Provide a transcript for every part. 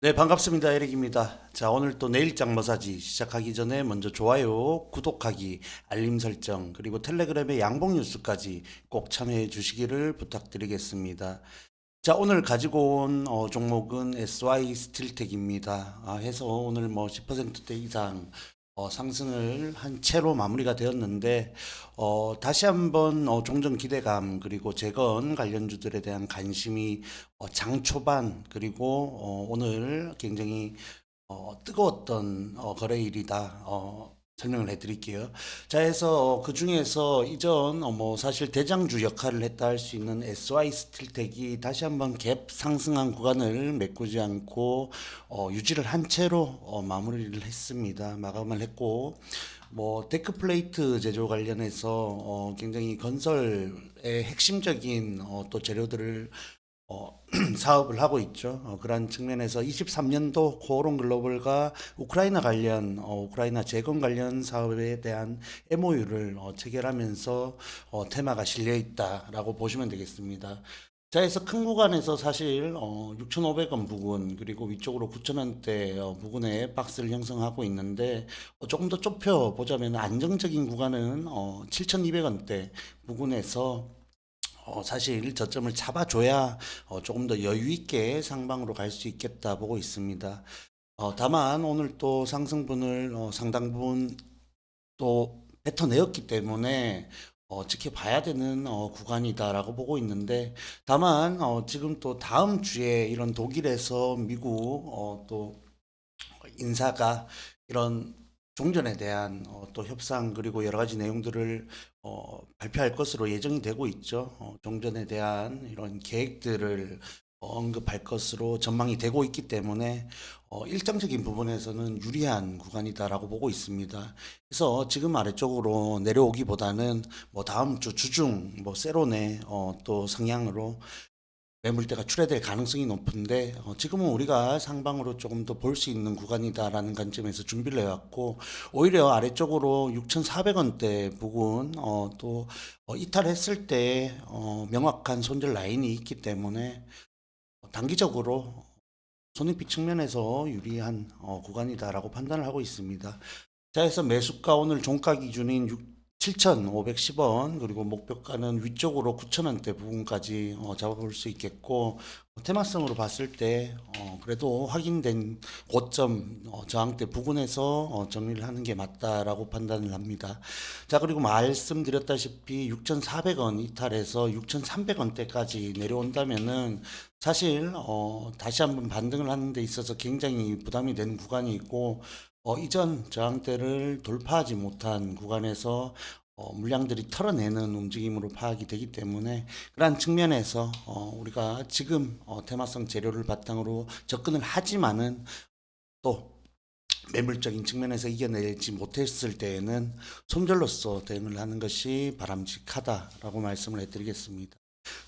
네, 반갑습니다. 에릭입니다. 자, 오늘 또 내일장 머사지 시작하기 전에 먼저 좋아요, 구독하기, 알림 설정, 그리고 텔레그램의 양봉 뉴스까지 꼭 참여해 주시기를 부탁드리겠습니다. 자, 오늘 가지고 온 어, 종목은 SY 스틸텍입니다. 아, 해서 오늘 뭐 10%대 이상 어, 상승을 한 채로 마무리가 되었는데 어, 다시 한번 어, 종전 기대감 그리고 재건 관련주들에 대한 관심이 어, 장 초반 그리고 어, 오늘 굉장히 어, 뜨거웠던 어, 거래일이다. 어, 설명을 해드릴게요. 자, 해서 그 중에서 이전 어, 뭐 사실 대장주 역할을 했다 할 수 있는 SY 스틸텍이 다시 한번 갭 상승한 구간을 메꾸지 않고 어, 유지를 한 채로 어, 마무리를 했습니다. 마감을 했고 뭐 데크 플레이트 제조 관련해서 어, 굉장히 건설의 핵심적인 어, 또 재료들을 어, 사업을 하고 있죠. 어, 그런 측면에서 23년도 코오롱 글로벌과 우크라이나 관련, 어, 우크라이나 재건 관련 사업에 대한 MOU를 어, 체결하면서 어, 테마가 실려 있다라고 보시면 되겠습니다. 자, 해서 큰 구간에서 사실 어, 6,500원 부근 그리고 위쪽으로 9,000원대 어, 부근에 박스를 형성하고 있는데 어, 조금 더 좁혀 보자면 안정적인 구간은 어, 7,200원대 부근에서 어, 사실 저점을 잡아줘야 어, 조금 더 여유 있게 상방으로 갈 수 있겠다 보고 있습니다. 어, 다만 오늘 또 상승분을 어, 상당 부분 또 뱉어내었기 때문에 어, 지켜봐야 되는 어, 구간이다라고 보고 있는데 다만 어, 지금 또 다음 주에 이런 독일에서 미국 어, 또 인사가 이런 종전에 대한 어, 또 협상 그리고 여러 가지 내용들을 어, 발표할 것으로 예정이 되고 있죠. 어, 종전에 대한 이런 계획들을 어, 언급할 것으로 전망이 되고 있기 때문에 어, 일정적인 부분에서는 유리한 구간이다라고 보고 있습니다. 그래서 지금 아래쪽으로 내려오기보다는 뭐 다음 주 주중 뭐 세론의 어, 또 성향으로 매물대가 출회될 가능성이 높은데 어, 지금은 우리가 상방으로 조금 더 볼 수 있는 구간이다라는 관점에서 준비를 해왔고 오히려 아래쪽으로 6,400원대 부근 어, 또 어, 이탈했을 때 어, 명확한 손절 라인이 있기 때문에 단기적으로 손익비 측면에서 유리한 어, 구간이다라고 판단을 하고 있습니다. 자, 해서 매수가 오늘 종가 기준인 6 7,510원 그리고 목표가는 위쪽으로 9,000원대 부분까지 어, 잡아볼 수 있겠고 어, 테마성으로 봤을 때 어, 그래도 확인된 고점 어, 저항대 부근에서 어, 정리를 하는 게 맞다라고 판단을 합니다. 자 그리고 말씀드렸다시피 6,400원 이탈해서 6,300원대까지 내려온다면은 사실 어, 다시 한번 반등을 하는 데 있어서 굉장히 부담이 되는 구간이 있고 어, 이전 저항대를 돌파하지 못한 구간에서 어, 물량들이 털어내는 움직임으로 파악이 되기 때문에 그러한 측면에서 어, 우리가 지금 어, 테마성 재료를 바탕으로 접근을 하지만은 또 매물적인 측면에서 이겨내지 못했을 때에는 손절로서 대응을 하는 것이 바람직하다라고 말씀을 해드리겠습니다.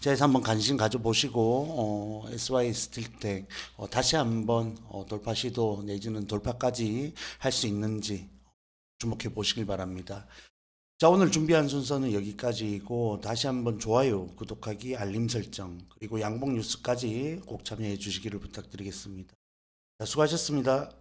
자, 해서 한번 관심 가져보시고 어, SY 스틸텍 어, 다시 한번 어, 돌파 시도 내지는 돌파까지 할 수 있는지 주목해 보시길 바랍니다. 자, 오늘 준비한 순서는 여기까지이고 다시 한번 좋아요, 구독하기, 알림 설정 그리고 양봉 뉴스까지 꼭 참여해 주시기를 부탁드리겠습니다. 자, 수고하셨습니다.